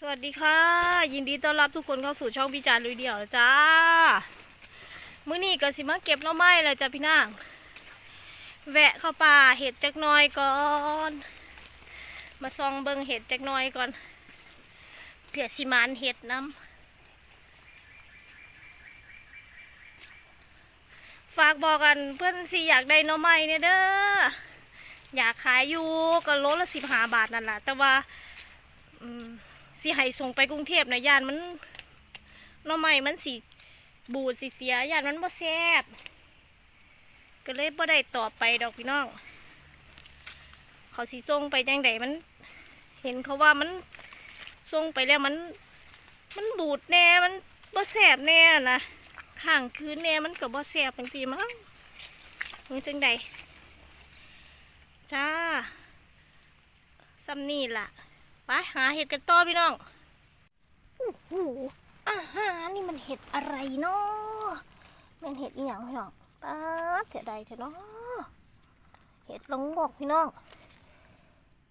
สวัสดีค่ะ ยินดีต้อนรับทุกคนเข้าสู่ช่องพิจารณ์ลุยเดี่ยวจ้ามื้อนี้ก็สิมาเก็บหน่อไม้แล้วจ้ะพี่นางแวะเข้าป่าเห็ดจักน่อยก่อน มาซองเบิงเห็ดจักน่อยก่อนเผื่อสิมานเห็ดน้ำฝากบอกกันเพื่อนสิอยากได้หน่อไม้เนี่ยเด้ออยากขายอยู่ก็โลละสิบห้าบาทนั่นแหละแต่ว่า อืม สิให้ส่งไปกรุงเทพนะยานมันน่อไม้มันสิบูดสิเสียยานมันบ่แซบก็เลยบ่ได้ต่อไปดอกพี่น้อง เขาสิส่งไปจังใดมัน เห็นเขาว่ามันส่งไปแล้วมัน มันบูดแน่มันบ่แซบแน่นะข้างคืนแน่มันก็บ่แซ่บบางทีมั้งมึงจังใดจ้าซ้ำนี่ล่ะ ไปหาเห็ดกันต่อพี่น้องโอ้โหอาหารนี่มันเห็ดอะไรเนาะมันเห็ดอีหยังพี่น้องป้าเสียดายเถอะเนาะเห็ดลงงอกพี่น้อง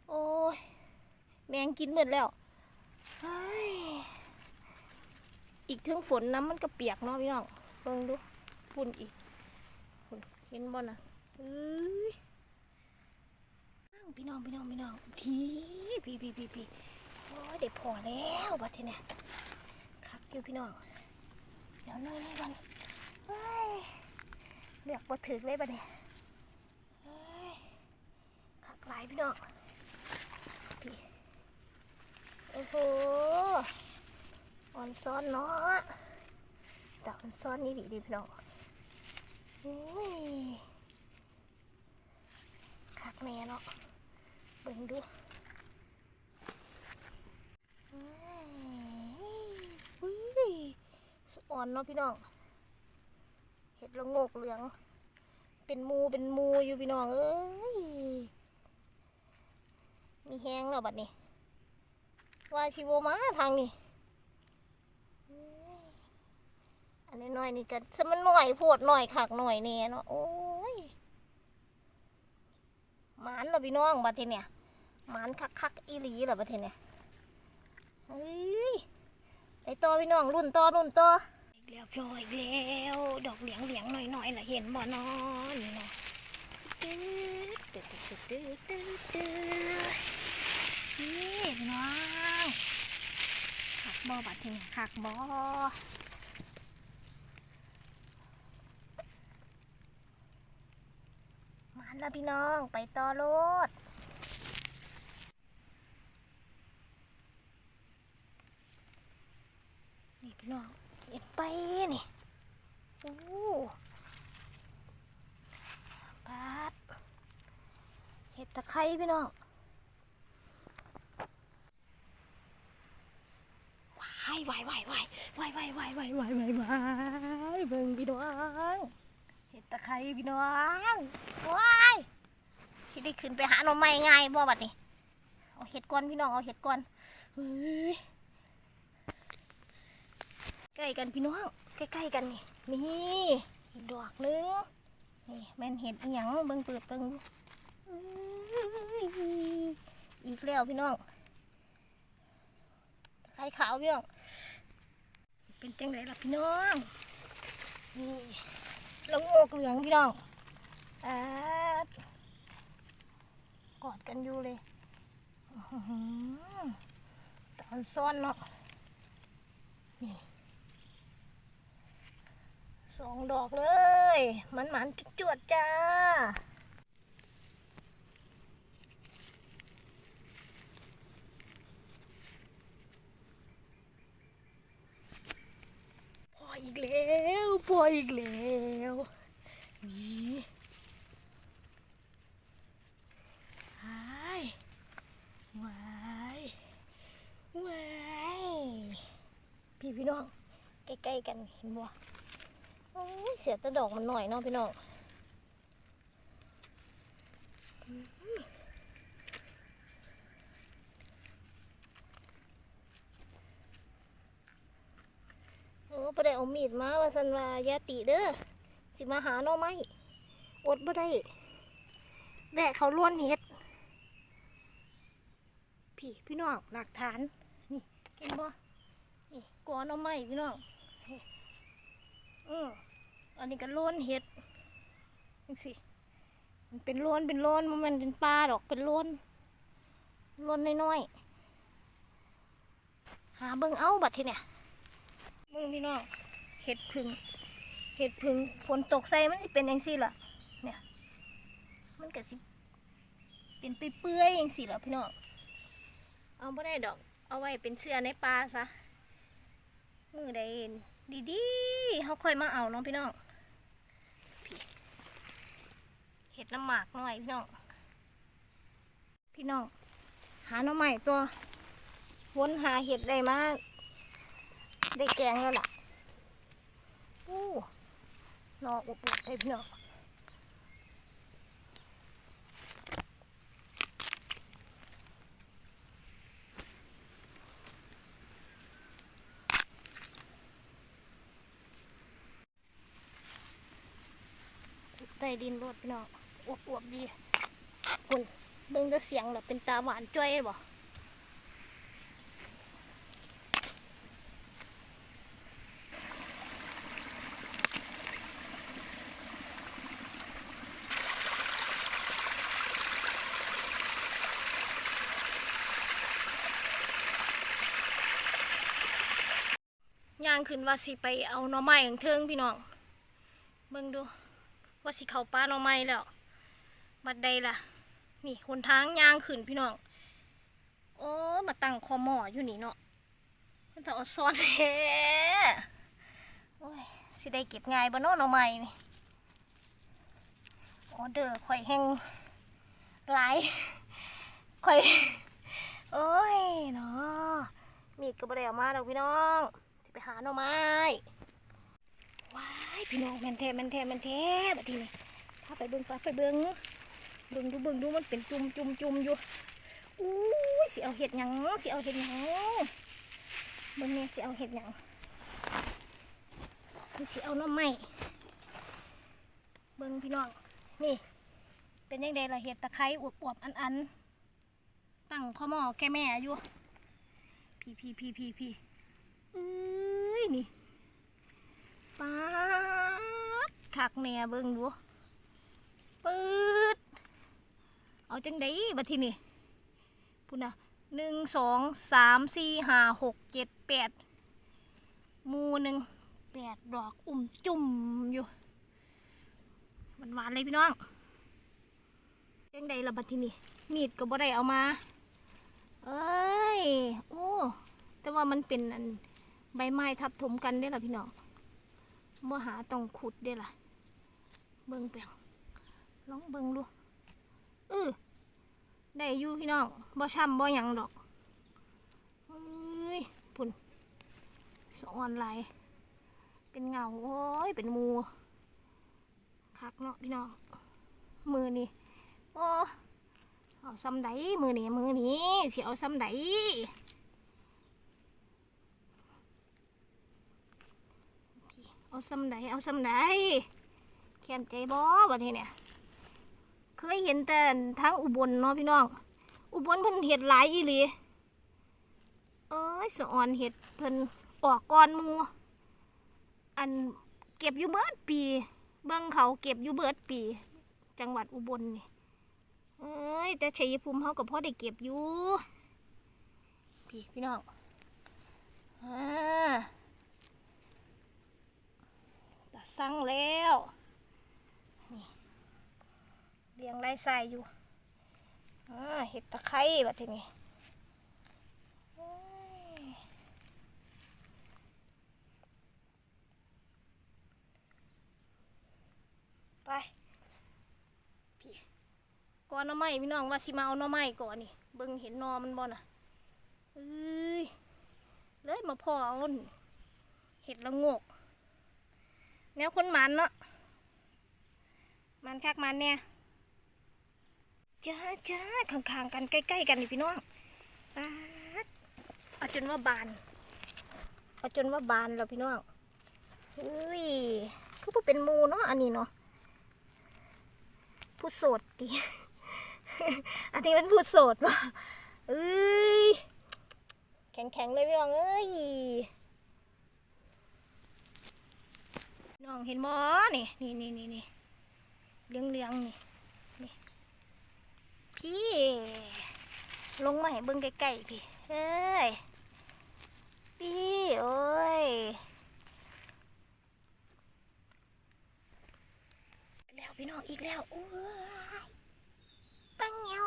โอ้ยแมงกินหมดแล้วอีกถึงฝนน้ำมันก็เปียกเนาะพี่น้องเบิ่งดูฝุ่นอีกฝุ่นเห็นบ่น่ะเอ้ย พี่น้องพี่น้องพี่น้องทีพี่พี่พี่พี่โอ้ยเด็กพอแล้วบัดทีเนี่ยคักอยู่พี่น้องเดี๋ยวนี่นี่ก่อนเฮ้ยเลือกบ่ถึกเลยบัดเนี่ยเฮ้ยคักหลายพี่น้องพี่โอ้โหอ่อนซ้อนเนาะแต่อ่อนซ้อนนี่ดีดีพี่น้องโอ้ยคักแม่เนาะ เบิ่งดูอุ้ยสอ่อนเนาะพี่น้อง เห็ดละงกเหลือง เป็นมูเป็นมูอยู่พี่น้องเอ้ย มีแห้งแล้วบัดนี้ ว่าชิโบมาทางนี้ อันนี้น้อยนี่กันสมันหน่อยโพดหน่อยขักหน่อยแน่เนาะโอ้ หมานเหรอพี่น้องบัดทีเนี่ยหมานคักคักอีหลีเหรอบัดทีเนี่ยเฮ้ยไปต่อพี่น้องรุ่นต่อรุ่นต่ออีกแล้วพลอยอีกแล้ว ดอกเหลียงเหลียงหน่อยหน่อยๆล่ะเห็นบ่นอนนี่นะนี่พี่น้องคักบ่บัดทีเนี่ยคักบ่หมา นแล้วพี่น้องไปต่อรถนี่พี่น้องเห็นไปนี่โอ้ปาดเห็ดตะไคร้พี่น้องวายวายวายวายวายวายวายวายวายวายวายเบิ่งพี่น้อง ตะไคร้พี่น้องว้ายสิได้ขึ้นไปหาหน่อไม้ง่ายบ่บัดนี้เอาเห็ดก่อนพี่น้องเอาเห็ดก่อนใกล้กันพี่น้องใกล้ๆกันนี่นี่เห็ดดอกนึงนี่แม่นเห็ดอีหยังเบิ่งเปิดเบิ่งอีกแล้วพี่น้องไข่ขาวพี่น้องเป็นจังไดล่ะพี่น้องนี่ ลงอกเหลืองพี่น้องอากอดกันอยู่เลยตอนซ่อนเนาะสองดอกเลย มันหมันจวดจ้า พออีก แล้วอีกแล้วนี่หายวายวายพี่พี่น้องใกล้ๆกันเห็นบ่โอ้ยเสียต่ดอกมันหน่อยเนาะพี่น้องอืมโอ้ประ เอามีดมาว่าสันวายาติเด้อสิมาหาหน่อไม้อดบ่ได้แบะเขาล้วนเห็ด พี่พี่น้องหลักฐาน นี่อหน่อไม้พี่น้องอืมอันนี้ก็ล้วนเห็ดนี่สิมันเป็นล้วนเป็นล้นมันมันเป็นปลาดอกเป็นล้วนล้วนน้อยๆหาเบิ่งเอาบัดทีเนี่ยเบิ่งพี่น้อง เห็ดพึ่งเห็ดพึ่งฝนตกใส่มันสิเป็นยังสิล่ะเนี่ย มันก็สิเป็นเปื่อยๆยังสิล่ะพี่น้องเอาไม่ได้ดอก เอาไว้เป็นเสื้อในปลาซะมือใดเห็นดีๆเขาค่อยมาเอาเนาะพี่น้องเห็ดน้ำหมากหน่อยพี่น้องพี่น้องหาหน่อใหม่ตัววนหาเห็ดได้มาได้แกงแล้วล่ะ นออุบๆให้พี่น้องใต้ดินรดพี่น้องอวบๆดีคุณเบิ่งแต่เสียงแบบเป็นตาหวานจ้อยบ่ย่าง ขึ้นว่าสิไปเอาหน่อไม้ของเทิงพี่น้องเบิ่งดู ว่าสิเข้าป้าหน่อไม้แล้ว บัดใดล่ะ นี่หนทางยางขึ้นพี่น้องโอ้มาตั้งคอหมออยู่นี่เนาะมันจะเอาซ้อนแท้โอ้ยสิได้เก็บง่ายบ่เนาะหน่อไม้นี่ออเดอร์ข่อยแห้งหลายข่อย โอ้ยเนาะมีดก็บ่ได้เอามาดอกพี่น้อง ไปหาหน่อไม้ว้ายพี่น้องแมนแท้แมนแท้แมนแท้บัดทีนี้าไปเบิ่งพาไปเบิ่งเบิ่งดูเบิ่งดูมันเป็นจุ่มจุ่มจุ่มอยู่อู้สิเอาเห็ดหยังสิเอาเห็ดหยังเบิ่งเนี่ยสิเอาเห็ดหยังนี่สิเอาหน้ำไม้เบิ่งพี่น้องนี่เป็นยังไงล่ะเห็ดตะไคร้อวบอวบๆอันอันๆตั้งข้อหม้อแก่แม่อยู่พี่พี่พี่พี่พี่ ยนี่ป๊าดคักแหน่เบิ่งดูปืดเอาจังไดบัดทีนี่พูดนะหนึ่งสองสามสี่ห้าหกเจ็ดแปดมูหนึ่งแปดดอกอุ่มจุ่มอยู่หวานๆเลยพี่น้องจังไดละบัดทีนี่มีดก็บ่ได้เอามา เอ้ย โอ้ แต่ว่ามันเป็นอัน ใบไม้ทับถมกันได้ล่ะพี่น้องบ่หาต้องขุดเด้ล่ะ เบิ่งเปียงลองเบิ่งดูเออได้อยู่พี่น้องบ่ช้ำบ่หยังดอกเอ้ยพุ่นสอนไหลายเป็นเงาโอ้ยเป็นมูคักเนาะพี่น้องมือนี่โอ้เอาซ้ำไดมือนี่มือนี่สิเอาซ้ำได เอาซ้ำใดเอาซ้ำใดแค้นใจบ่บัดนี้เนี่ย เคยเห็นแต่ทางอุบลเนาะพี่น้อง อุบลเพิ่นเห็ดหลายอีหลี เอ้ยสออนเห็ดเพิ่นออกก่อนมู อันเก็บอยู่เบิดปี เบิ่งเขาเก็บอยู่เบิดปี จังหวัดอุบลนี่ เอ้ยแต่ชัยภูมิเขาก็พอได้เก็บอยู่ พี่พี่น้องอ่า สั่งแล้วนี่เรียงไร่ใส่อยู่เห็ดตะไคร้แบบนี้ไปพี่ก่อนน้อไม้พี่น้องว่าสิมาเอาน้อไม้ก่อนนี่เบิ่งเห็นนอมันบ่น่ะเอ้ยเลยมาพอเอาเห็ดละงก แนวคนมันเนาะมันคักมันเนี่ยจ้าจ้าข้างๆกันใกล้ๆกันนี่พี่น้องปาดเอาจนว่าบานเอาจนว่าบานแล้วพี่น้องอุ้ยคือผู้เป็นมูเนาะอันนี้เนาะผู้โสดดิอันนี้เป็นผู้โสดว่ะเอ้ยแข็งๆเลยพี่น้องเอ้ย น้องเห็นบ่นี่นี่นี่นี่นี่เหลืองเหลืองนี่นี่พี่ลงมาให้เบิ่งใกล้ๆพี่เอ้ยพี่โอ้ยแล้วพี่น้องอีกแล้วโอ้ยตั้งเงา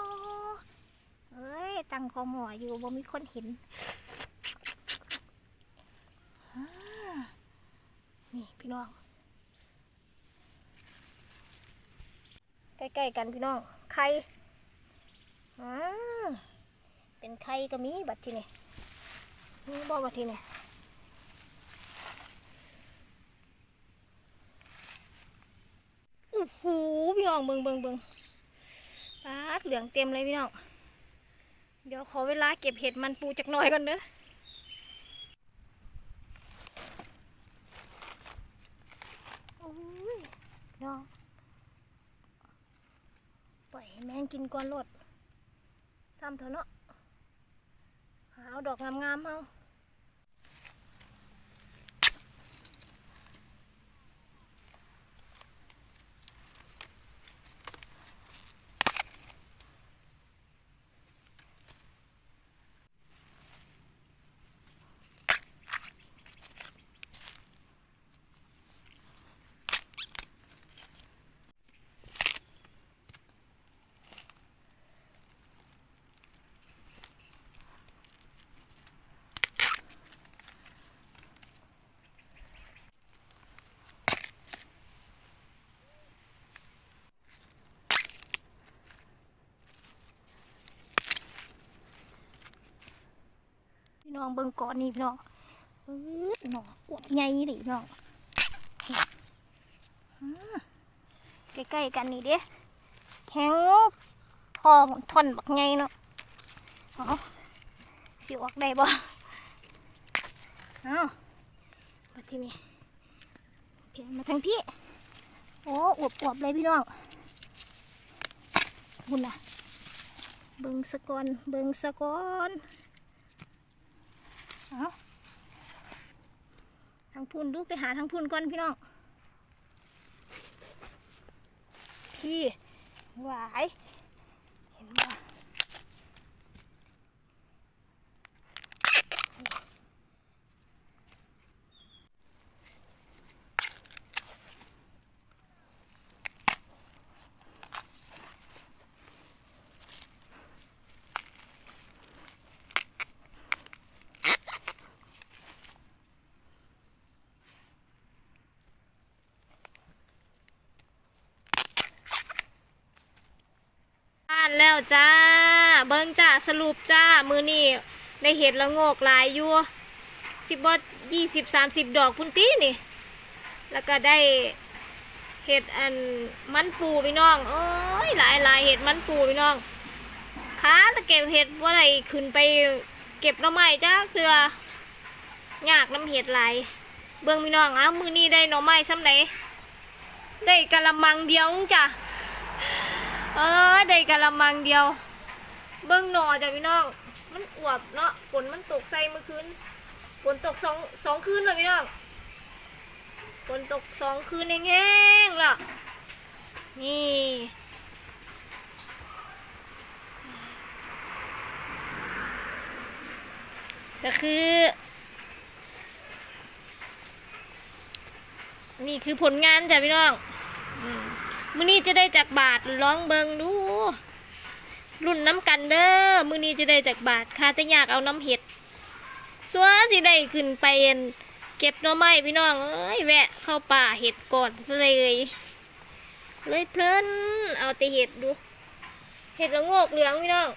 เอ้ยตั้งคอหมออยู่บ่มีคนเห็นนี่พี่น้อง ใกล้กันพี่น้อง ไข่อ่าเป็นไข่ก็มีบัดทีนี่นี่บอกบัดทีนี่โอ้โหพี่น้องเบิงเบิงเบิงปาดเหลืองเต็มเลยพี่น้อง เดี๋ยวขอเวลาเก็บเห็ดมันปูจากหน่อยก่อนเด้อโอ้ยน้อง แมงกินก้อนรดซ้ำเถอะเนาะหาเอาดอกงามๆเอา น้องเบิ่งก่อนนี่พี่น้องปื๊ดหนออวบใหญ่ดิพี่น้องใกล้ๆกันนี่เด้แหงพอทอนบักใหญ่เนาะเอาสิออกได้บ่เอามาที่นี่เพียงมาทางพี่โอ้อวบๆเลยพี่น้องคุณน่ะเบิงสะกอนเบิงสะกอน เอาทางพุ่นดูไปหาทางพุ่นก่อนพี่น้อง พี่หวาย แล้วจ้า เบิ้งจ้าสรุปจ้า มือนี่ได้เห็ดละโงกหลายอยู่สิบบยี่สิบสามสิบดอกพุ่นตีนี่ แล้วก็ได้เห็ดอันมันปูพี่น้องโอ้ยหลายหลายเห็ดมันปูพี่น้องค้าตะเก็บเห็ดว่าอะไรขึ้นไปเก็บหน่อไม้จ้าเกลือยากน้ำเห็ดหลายเบิ้งพี่น้องอ้ามือนี่ได้หน่อไม้ซ้ำไหนได้กะละมังเดียวจ้ะ เออได้กะละมังเดียว เบิ้งหนอจ้ะพี่น้อง มันอวบเนาะ ฝนมันตกใส่เมื่อคืน ฝนตกสองสองคืนเลยพี่น้อง ฝนตกสองคืนแห้งๆล่ะ นี่ก็คือ นี่คือผลงานจ้ะพี่น้องมื้ มือนี้จะได้จากบาทลองเบิงดู รุ่นน้ำกันเด้อมื้อนี้จะได้จากบาทค่าแต่อยากเอาน้ำเห็ดสัวสิได้ขึ้นไปอั่นเก็บหน่อไม้พี่น้องเอ้ยแวะเข้าป่าเห็ดก่อนซะเลย เลยเพลินเอาแต่เห็ดดู เห็ดละโงกเหลืองพี่น้อง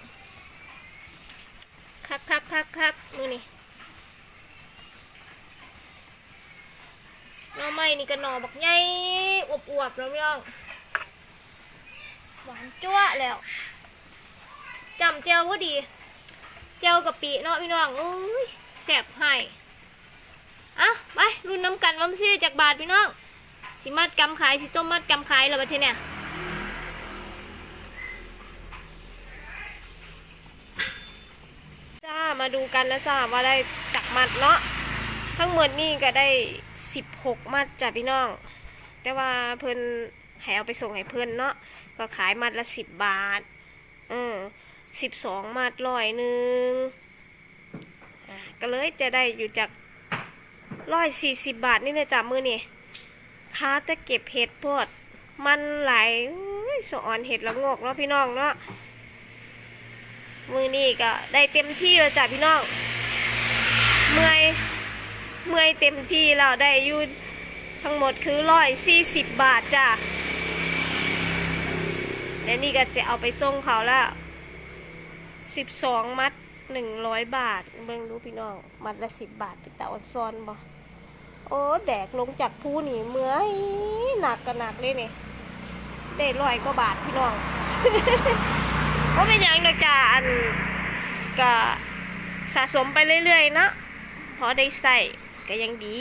คักคักคักคักมือนี่หน่อไม้นี่ก็หน่อบักใหญ่อวบๆแล้วพี่น้อง หวานจั่วะแล้วจำเจียวพอดีเจียวกับปีเนาะพี่น้องโอ้ยแสบให้อะไปรุ่นน้ำกันวัมซีจากบาทพี่น้องสิมัดกำขายสิต้มมัดกำขายแล้วบัดทีเนี่ยจ้ามาดูกันนะจ้าว่าได้จักมัดเนาะทั้งหมดนี่ก็ได้สิบหกมัดจ้ะพี่น้อง แต่ว่าเพิ่นให้เอาไปส่งให้เพิ่นเนาะ ก็ขายมัดละสิบบาท เออสิบสองมัดร้อยหนึ่งก็เลยจะได้อยู่จากร้อยสี่สิบบาทนี่เลยจ้ะมือนี่ค้าแต่เก็บเห็ดโพดมันไหลายอุ้ยสอนเห็ดละโงกเนาะพี่น้องเนาะมือนี่ก็ได้เต็มที่แล้วจ้ะพี่น้องเมื่อยเมื่อยเต็มที่แล้วได้อยู่ทั้งหมดคือร้อยสี่สิบบาทจ้ะ และนี่ก็จะเอาไปส่งเขาแล้วสิบสองมัดหนึ่งร้อยบาท เบิ่งดูพี่น้อง มัดละสิบบาทเป็นตาอดซอนบ่โอ้แบกลงจากภูนี่เมื่อยหนักก็หนักเลยนี่ได้ร้อยกว่าบาทพี่น้องก็เป็นอย่างเดียวจ้าอันก็สะสมไปเรื่อยๆ เนาะพอได้ใส่ก็ยังดี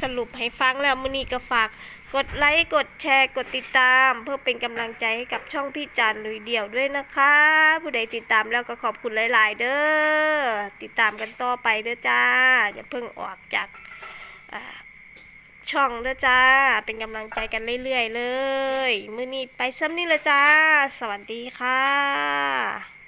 สรุปให้ฟังแล้วมื้อนี้ก็ฝาก กดไลค์ กดแชร์ กดติดตาม เพื่อเป็นกำลังใจให้กับช่องพี่จานลุยเดี่ยวด้วยนะคะ ผู้ใดติดตามแล้วก็ขอบคุณหลาย ๆ เด้อ ติดตามกันต่อไปเด้อจ้า อย่าเพิ่งออกจากช่องเด้อจ้า เป็นกำลังใจกันเรื่อย ๆ เลย มื้อนี้ไปซ้ำนี่ละจ้า สวัสดีค่ะ